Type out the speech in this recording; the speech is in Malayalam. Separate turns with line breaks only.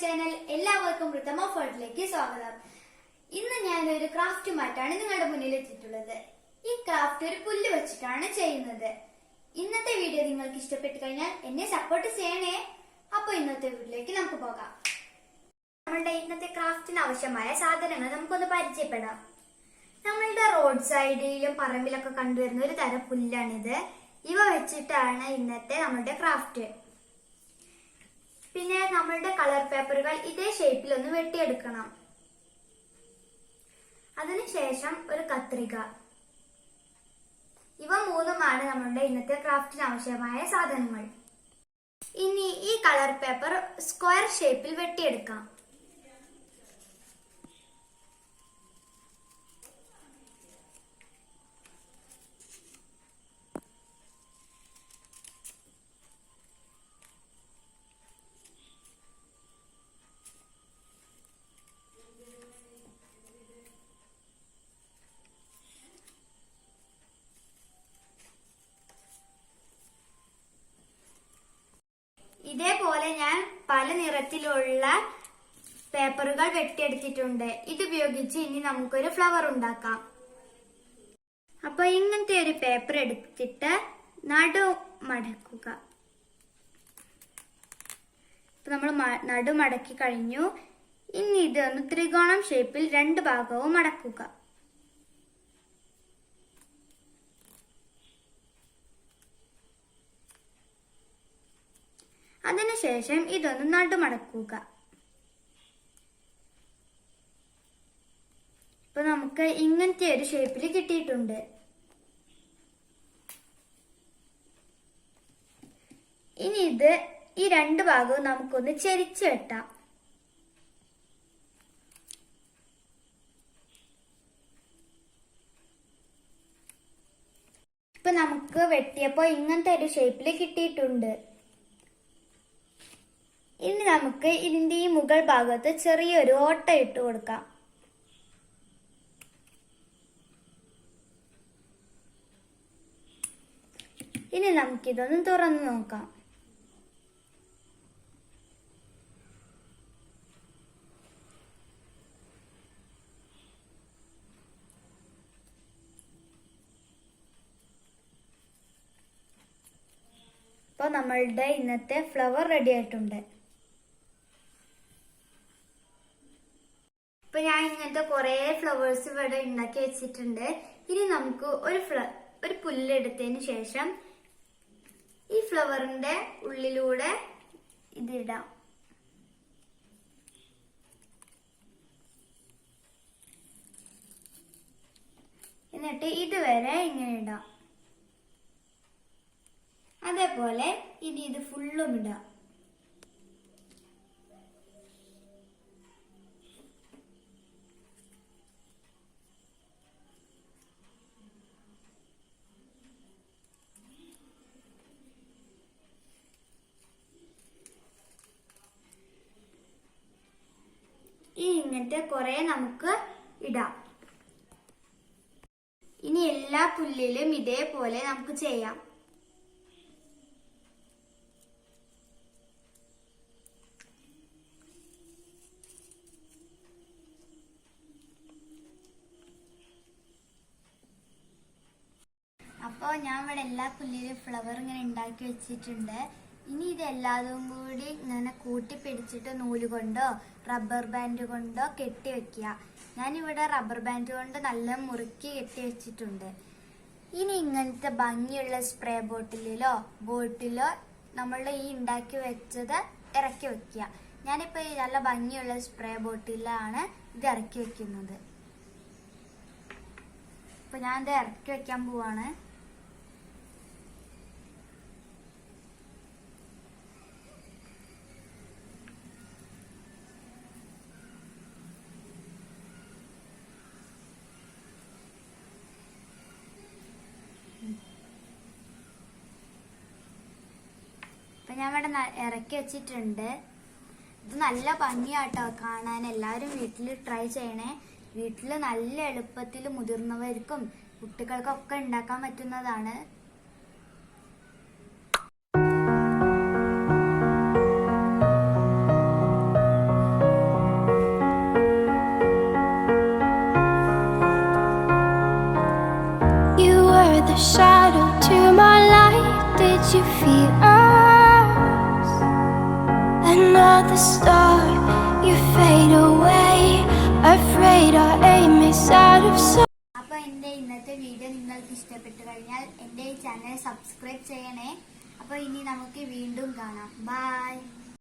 ചാനൽ എല്ലാവർക്കും വൃത്തമ ഫോർട്ടിലേക്ക് സ്വാഗതം. ഇന്ന് ഞാൻ ഒരു ക്രാഫ്റ്റുമായിട്ടാണ് നിങ്ങളുടെ മുന്നിൽ എത്തിയിട്ടുള്ളത് ഈ ക്രാഫ്റ്റ് ഒരു പുല്ല് വെച്ചിട്ടാണ് ചെയ്യുന്നത്. ഇന്നത്തെ വീഡിയോ നിങ്ങൾക്ക് ഇഷ്ടപ്പെട്ടു കഴിഞ്ഞാൽ എന്നെ സപ്പോർട്ട് ചെയ്യണേ. അപ്പോൾ ഇന്നത്തെ വീഡിയോയിലേക്ക് നമുക്ക് പോകാം. നമ്മളുടെ ഇന്നത്തെ ക്രാഫ്റ്റിന് ആവശ്യമായ സാധനങ്ങൾ നമുക്കൊന്ന് പരിചയപ്പെടാം. നമ്മളുടെ റോഡ് സൈഡിലും പറമ്പിലൊക്കെ കണ്ടുവരുന്ന ഒരു തരം പുല്ലാണിത്. ഇവ വെച്ചിട്ടാണ് ഇന്നത്തെ നമ്മളുടെ ക്രാഫ്റ്റ്. പിന്നെ നമ്മളുടെ കളർ പേപ്പറുകൾ ഇതേ ഷേപ്പിൽ ഒന്ന് വെട്ടിയെടുക്കണം. അതിനുശേഷം ഒരു കത്രിക. ഇവ മൂന്നുമാണ് നമ്മളുടെ ഇന്നത്തെ ക്രാഫ്റ്റിന് ആവശ്യമായ സാധനങ്ങൾ. ഇനി ഈ കളർ പേപ്പർ സ്ക്വയർ ഷേപ്പിൽ വെട്ടിയെടുക്കാം ഇതേപോലെ ഞാൻ പല നിറത്തിലുള്ള പേപ്പറുകൾ വെട്ടിയെടുത്തിട്ടുണ്ട്. ഇത് ഉപയോഗിച്ച് ഇനി നമുക്കൊരു ഫ്ലവർ ഉണ്ടാക്കാം. അപ്പൊ ഇങ്ങനത്തെ ഒരു പേപ്പർ എടുത്തിട്ട് നടു മടക്കുക ഇപ്പൊ നമ്മൾ നടു മടക്കി കഴിഞ്ഞു. ഇനി ഇത് ഒന്ന് ത്രികോണം ഷേപ്പിൽ രണ്ട് ഭാഗവും മടക്കുക അതിനുശേഷം ഇതൊന്ന് നടുമടക്കുക. ഇപ്പൊ നമുക്ക് ഇങ്ങനത്തെ ഒരു ഷേപ്പിൽ കിട്ടിയിട്ടുണ്ട്. ഇനി ഇത് ഈ രണ്ട് ഭാഗവും നമുക്കൊന്ന് ചെരിച്ചു വെട്ടാം. ഇപ്പൊ നമുക്ക് വെട്ടിയപ്പോ ഇങ്ങനത്തെ ഒരു ഷേപ്പിൽ കിട്ടിയിട്ടുണ്ട്. ഇനി നമുക്ക് ഇതിന്റെ ഈ മുകൾ ഭാഗത്ത് ചെറിയൊരു ഓട്ട ഇട്ട് കൊടുക്കാം. ഇനി നമുക്കിതൊന്ന് തുറന്നു നോക്കാം. അപ്പോൾ നമ്മളുടെ ഇന്നത്തെ ഫ്ലവർ റെഡി ആയിട്ടുണ്ട് ഇപ്പൊ ഞാൻ ഇങ്ങനത്തെ കുറെ ഫ്ലവേഴ്സ് ഇവിടെ ഉണ്ടാക്കി വെച്ചിട്ടുണ്ട്. ഇനി നമുക്ക് ഒരു ഫ്ല ഒരു പുല്ലെടുത്തതിന് ശേഷം ഈ ഫ്ലവറിന്റെ ഉള്ളിലൂടെ ഇതിടാം എന്നിട്ട് ഇതുവരെ ഇങ്ങനെ ഇടാം. അതേപോലെ ഇനി ഇത് ഫുള്ളും ഇടാം. ഈ ഇങ്ങനത്തെ കുറെ നമുക്ക് ഇടാം. ഇനി എല്ലാ പുല്ലിലും ഇതേപോലെ നമുക്ക് ചെയ്യാം. അപ്പോൾ ഞാൻ ഇവിടെ എല്ലാ പുല്ലിലും ഫ്ലവർ ഇങ്ങനെ ഉണ്ടാക്കി വെച്ചിട്ടുണ്ട്. ഇനി ഇതെല്ലാതും കൂടി ഇങ്ങനെ കൂട്ടി പിടിച്ചിട്ട് നൂൽ കൊണ്ടോ റബ്ബർ ബാൻഡ് കൊണ്ടോ കെട്ടി വെക്കുക. ഞാനിവിടെ റബ്ബർ ബാൻഡ് കൊണ്ട് നല്ല മുറുക്കി കെട്ടി വെച്ചിട്ടുണ്ട്. ഇനി ഇങ്ങനത്തെ ഭംഗിയുള്ള സ്പ്രേ ബോട്ടിലിലോ ബോട്ടിലോ നമ്മൾ ഈ ഉണ്ടാക്കി വെച്ചത് ഇറക്കി വെക്കുക. ഞാനിപ്പോൾ ഈ നല്ല ഭംഗിയുള്ള സ്പ്രേ ബോട്ടിലാണ് ഇത് ഇറക്കി വെക്കുന്നത്. ഇപ്പൊ ഞാൻ ഇറക്കി വെക്കാൻ പോവാണ്. അപ്പൊ ഞാൻ ഇവിടെ ഇറക്കി വെച്ചിട്ടുണ്ട് ഇത് നല്ല ഭംഗിയാട്ടോ കാണാൻ എല്ലാവരും വീട്ടിൽ ട്രൈ ചെയ്യണേ വീട്ടിൽ നല്ല എളുപ്പത്തിൽ മുതിർന്നവർക്കും കുട്ടികൾക്കൊക്കെ ഉണ്ടാക്കാൻ പറ്റുന്നതാണ് You were the
shadow to my light. Did you feel? Another star, you fade away. Afraid our aim is out of sight.
അപ്പൊ എന്റെ ഇന്നത്തെ വീഡിയോ നിങ്ങൾക്ക് ഇഷ്ടപ്പെട്ടു കഴിഞ്ഞാൽ എന്റെ ഈ ചാനൽ സബ്സ്ക്രൈബ് ചെയ്യണേ അപ്പോൾ ഇനി നമുക്ക് വീണ്ടും കാണാം ബൈ